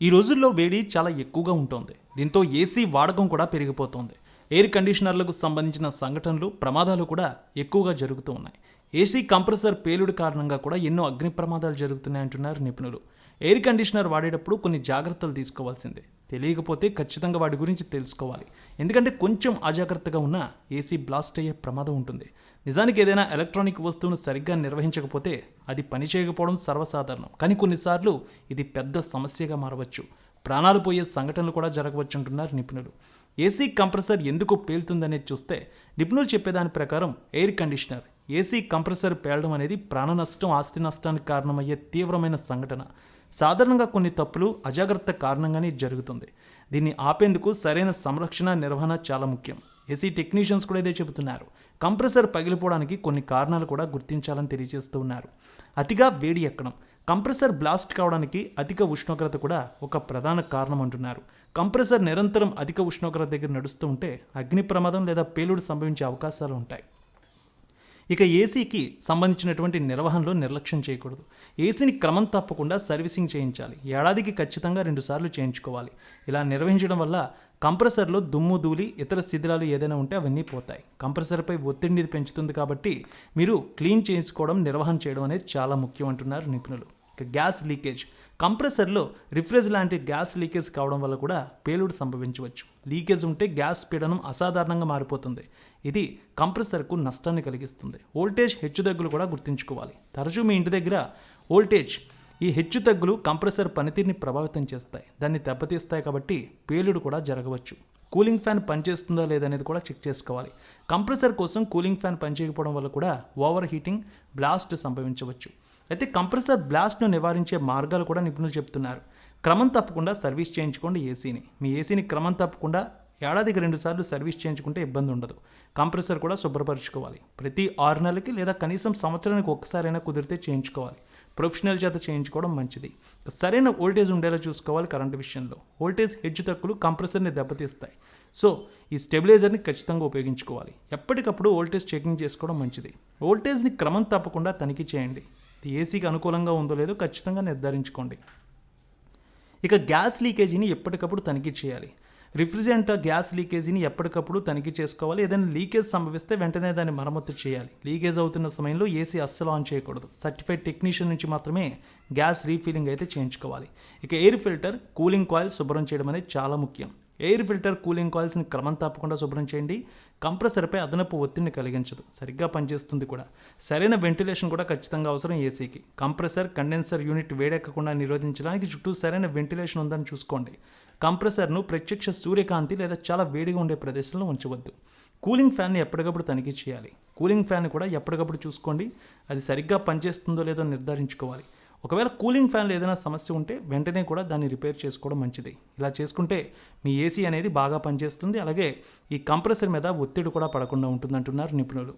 ఈ రోజుల్లో వేడి చాలా ఎక్కువగా ఉంటుంది. దీంతో ఏసీ వాడకం కూడా పెరిగిపోతోంది. ఎయిర్ కండిషనర్లకు సంబంధించిన సంఘటనలు ప్రమాదాలు కూడా ఎక్కువగా జరుగుతూ ఉన్నాయి. ఏసీ కంప్రెసర్ పేలుడు కారణంగా కూడా ఎన్నో అగ్ని ప్రమాదాలు జరుగుతున్నాయంటున్నారు నిపుణులు. ఎయిర్ కండిషనర్ వాడేటప్పుడు కొన్ని జాగ్రత్తలు తీసుకోవాల్సిందే. తెలియకపోతే ఖచ్చితంగా వాటి గురించి తెలుసుకోవాలి. ఎందుకంటే కొంచెం అజాగ్రత్తగా ఉన్నా ఏసీ బ్లాస్ట్ అయ్యే ప్రమాదం ఉంటుంది. నిజానికి ఏదైనా ఎలక్ట్రానిక్ వస్తువును సరిగ్గా నిర్వహించకపోతే అది పనిచేయకపోవడం సర్వసాధారణం. కానీ కొన్నిసార్లు ఇది పెద్ద సమస్యగా మారవచ్చు. ప్రాణాలు పోయే సంఘటనలు కూడా జరగవచ్చు అంటున్నారు నిపుణులు. ఏసీ కంప్రెసర్ ఎందుకు పేలుతుందనేది చూస్తే నిపుణులు చెప్పేదాని ప్రకారం ఎయిర్ కండిషనర్ ఏసీ కంప్రెసర్ పేలడం అనేది ప్రాణ నష్టం ఆస్తి నష్టానికి కారణమయ్యే తీవ్రమైన సంఘటన. సాధారణంగా కొన్ని తప్పులు అజాగ్రత్త కారణంగానే జరుగుతుంది. దీన్ని ఆపేందుకు సరైన సంరక్షణ నిర్వహణ చాలా ముఖ్యం. ఏసీ టెక్నీషియన్స్ కూడా ఇదే చెబుతున్నారు. కంప్రెసర్ పగిలిపోవడానికి కొన్ని కారణాలు కూడా గుర్తించాలని తెలియజేస్తూ ఉన్నారు. అతిగా వేడి ఎక్కడం. కంప్రెసర్ బ్లాస్ట్ కావడానికి అధిక ఉష్ణోగ్రత కూడా ఒక ప్రధాన కారణం అంటున్నారు. కంప్రెసర్ నిరంతరం అధిక ఉష్ణోగ్రత దగ్గర నడుస్తూ ఉంటే అగ్ని ప్రమాదం లేదా పేలుడు సంభవించే అవకాశాలు ఉంటాయి. ఇక ఏసీకి సంబంధించినటువంటి నిర్వహణలో నిర్లక్ష్యం చేయకూడదు. ఏసీని క్రమం తప్పకుండా సర్వీసింగ్ చేయించాలి. ఏడాదికి ఖచ్చితంగా రెండుసార్లు చేయించుకోవాలి. ఇలా నిర్వహించడం వల్ల కంప్రెసర్లో దుమ్ము ధూళి ఇతర శిథిలాలు ఏదైనా ఉంటే అవన్నీ పోతాయి. కంప్రెసర్పై ఒత్తిడిని పెంచుతుంది కాబట్టి మీరు క్లీన్ చేయించుకోవడం నిర్వహణ చేయడం అనేది చాలా ముఖ్యం అంటున్నారు నిపుణులు. ఇక గ్యాస్ లీకేజ్. కంప్రెసర్లో రిఫ్రెజ్ లాంటి గ్యాస్ లీకేజ్ కావడం వల్ల కూడా పేలుడు సంభవించవచ్చు. లీకేజ్ ఉంటే గ్యాస్ పీడనం అసాధారణంగా మారిపోతుంది. ఇది కంప్రెసర్కు నష్టాన్ని కలిగిస్తుంది. వోల్టేజ్ హెచ్చుతగ్గులు కూడా గుర్తుంచుకోవాలి. తరచూ మీ ఇంటి దగ్గర వోల్టేజ్ ఈ హెచ్చుతగ్గులు కంప్రెసర్ పనితీరుని ప్రభావితం చేస్తాయి. దాన్ని దెబ్బతీస్తాయి కాబట్టి పేలుడు కూడా జరగవచ్చు. కూలింగ్ ఫ్యాన్ పనిచేస్తుందా లేదనేది కూడా చెక్ చేసుకోవాలి. కంప్రెసర్ కోసం కూలింగ్ ఫ్యాన్ పనిచేయకపోవడం వల్ల కూడా ఓవర్ హీటింగ్ బ్లాస్ట్ సంభవించవచ్చు. అయితే కంప్రెసర్ బ్లాస్ట్ను నివారించే మార్గాలు కూడా నిపుణులు చెప్తున్నారు. క్రమం తప్పకుండా సర్వీస్ చేయించుకోండి ఏసీని. మీ ఏసీని క్రమం తప్పకుండా ఏడాదికి రెండుసార్లు సర్వీస్ చేయించుకుంటే ఇబ్బంది ఉండదు. కంప్రెసర్ కూడా శుభ్రపరచుకోవాలి. ప్రతి ఆరు నెలలకి లేదా కనీసం సంవత్సరానికి ఒక్కసారైనా కుదిరితే చేయించుకోవాలి. ప్రొఫెషనల్ చేత చేయించుకోవడం మంచిది. సరైన వోల్టేజ్ ఉండేలా చూసుకోవాలి కరెంట్ విషయంలో. వోల్టేజ్ హెచ్చు తక్కువలు కంప్రెసర్ని దెబ్బతీస్తాయి. సో ఈ స్టెబిలైజర్ని ఖచ్చితంగా ఉపయోగించుకోవాలి. ఎప్పటికప్పుడు ఓల్టేజ్ చెకింగ్ చేసుకోవడం మంచిది. వోల్టేజ్ని క్రమం తప్పకుండా తనిఖీ చేయండి. ఏసీకి అనుకూలంగా ఉందో లేదో ఖచ్చితంగా నిర్ధారించుకోండి. ఇక గ్యాస్ లీకేజీని ఎప్పటికప్పుడు తనిఖీ చేయాలి. రిఫ్రిజరెంట్ గ్యాస్ లీకేజీని ఎప్పటికప్పుడు తనిఖీ చేసుకోవాలి. ఏదైనా లీకేజ్ సంభవిస్తే వెంటనే దాన్ని మరమ్మతు చేయాలి. లీకేజ్ అవుతున్న సమయంలో ఏసీ అస్సలు ఆన్ చేయకూడదు. సర్టిఫైడ్ టెక్నీషియన్ నుంచి మాత్రమే గ్యాస్ రీఫిలింగ్ అయితే చేయించుకోవాలి. ఇక ఎయిర్ ఫిల్టర్ కూలింగ్ కాయిల్ శుభ్రం చేయడం అనేది చాలా ముఖ్యం. ఎయిర్ ఫిల్టర్ కూలింగ్ కాయిల్స్ని క్రమం తప్పకుండా శుభ్రం చేయండి. కంప్రెసర్పై అదనపు ఒత్తిడిని కలిగించదు. సరిగ్గా పనిచేస్తుంది కూడా. సరైన వెంటిలేషన్ కూడా ఖచ్చితంగా అవసరం ఏసీకి. కంప్రెసర్ కండెన్సర్ యూనిట్ వేడెక్కకుండా నిరోధించడానికి చుట్టూ సరైన వెంటిలేషన్ ఉందని చూసుకోండి. కంప్రెసర్ను ప్రత్యక్ష సూర్యకాంతి లేదా చాలా వేడిగా ఉండే ప్రదేశంలో ఉంచవద్దు. కూలింగ్ ఫ్యాన్ని ఎప్పటికప్పుడు తనిఖీ చేయాలి. కూలింగ్ ఫ్యాన్ కూడా ఎప్పటికప్పుడు చూసుకోండి. అది సరిగ్గా పనిచేస్తుందో లేదో నిర్ధారించుకోవాలి. ఒకవేళ కూలింగ్ ఫ్యాన్లో ఏదైనా సమస్య ఉంటే వెంటనే కూడా దాన్ని రిపేర్ చేసుకోవడం మంచిది. ఇలా చేసుకుంటే మీ ఏసీ అనేది బాగా పనిచేస్తుంది. అలాగే ఈ కంప్రెసర్ మీద ఒత్తిడి కూడా పడకుండా ఉంటుందంటున్నారు నిపుణులు.